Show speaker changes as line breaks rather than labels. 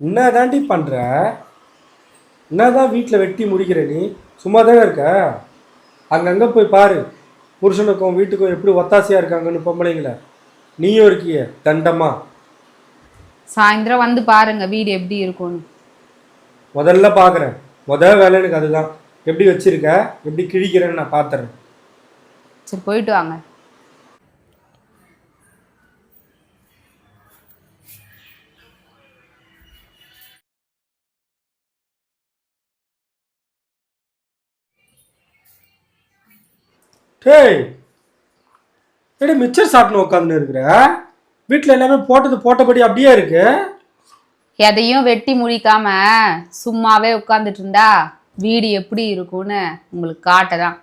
என்ன தாண்டி பண்ணுற என்னதான் வீட்டில் வெட்டி முடிக்கிற நீ? சும்மா தானே இருக்க? அங்கங்கே போய் பாரு. புருஷனுக்கும் வீட்டுக்கும் எப்படி ஒத்தாசையாக இருக்காங்கன்னு பொம்பளைங்கள. நீயும் இருக்கியே தண்டமா.
சாயந்தரம் வந்து பாருங்க வீடு எப்படி இருக்கும்னு.
முதல்ல பார்க்குறேன் முத வேலை எனக்கு அதுதான். எப்படி வச்சிருக்க? எப்படி கிழிக்கிறேன்னு நான் பார்த்துறேன்
சரி போயிட்டு வாங்க.
டேய் எடி மிச்சர் சாப்பிட்டு உட்காந்துன்னு இருக்கிற? வீட்டில் எல்லாமே போட்டது போட்டபடி அப்படியே இருக்கு.
எதையும் வெட்டி முடிக்காம சும்மாவே உட்காந்துட்டு இருந்தா வீடு எப்படி இருக்கும்னு உங்களுக்கு காட்டதான்.